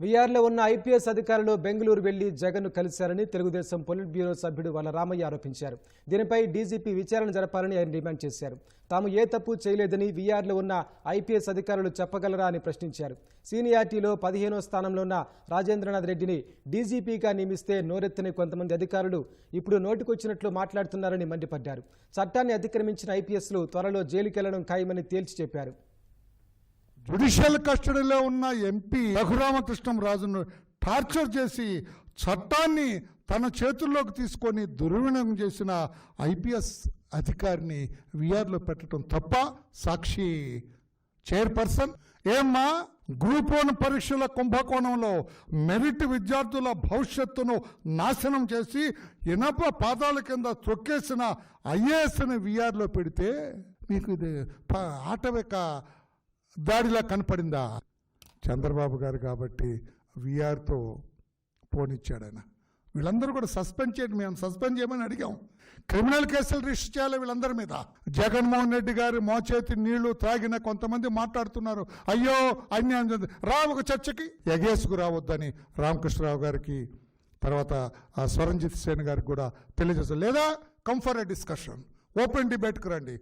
వీఆర్లో ఉన్న ఐపీఎస్ అధికారులు బెంగళూరు వెళ్ళి జగన్ను కలిశారని తెలుగుదేశం పొలిట్ బ్యూరో సభ్యుడు వల్ల రామయ్య ఆరోపించారు. దీనిపై డీజీపీ విచారణ జరపాలని ఆయన డిమాండ్ చేశారు. తాము ఏ తప్పు చేయలేదని వీఆర్లో ఉన్న ఐపీఎస్ అధికారులు చెప్పగలరా అని ప్రశ్నించారు. సీనియార్టీలో పదిహేనో స్థానంలో ఉన్న రాజేంద్రనాథ్ రెడ్డిని డీజీపీగా నియమిస్తే నోరెత్తని కొంతమంది అధికారులు ఇప్పుడు నోటికొచ్చినట్లు మాట్లాడుతున్నారని మండిపడ్డారు. చట్టాన్ని అతిక్రమించిన ఐపీఎస్లు త్వరలో జైలుకెళ్ళడం ఖాయమని తేల్చి చెప్పారు. జ్యుడిషియల్ కస్టడీలో ఉన్న ఎంపీ రఘురామకృష్ణంరాజును టార్చర్ చేసి చట్టాన్ని తన చేతుల్లోకి తీసుకొని దుర్వినియోగం చేసిన ఐపీఎస్ అధికారిని విఆర్లో పెట్టడం తప్ప సాక్షి చైర్పర్సన్. ఏమ్మా గ్రూప్ వన్ పరీక్షల కుంభకోణంలో మెరిట్ విద్యార్థుల భవిష్యత్తును నాశనం చేసి ఇనప పాదాల కింద తొక్కేసిన ఐఏఎస్ని విఆర్లో పెడితే మీకు ఇది ఆటవిక దాడిలా కనపడిందా? చంద్రబాబు గారు కాబట్టి విఆర్తో పోనిచ్చాడు ఆయన. వీళ్ళందరూ కూడా సస్పెండ్ చేయండి మేము సస్పెండ్ చేయమని అడిగాం. క్రిమినల్ కేసులు రిజిస్టర్ చేయాలి వీళ్ళందరి మీద. జగన్మోహన్ రెడ్డి గారు మోచేతి నీళ్ళు త్రాగిన కొంతమంది మాట్లాడుతున్నారు. అయ్యో అన్యాయం జరిగింది. రా ఒక చర్చకి. ఎగేసుకు రావద్దని రామకృష్ణరావు గారికి తర్వాత ఆ స్వరంజిత్ సేన్ గారికి కూడా తెలియజేస్తారు లేదా కంఫర్ డిస్కషన్. ఓపెన్ డిబేట్కి రండి.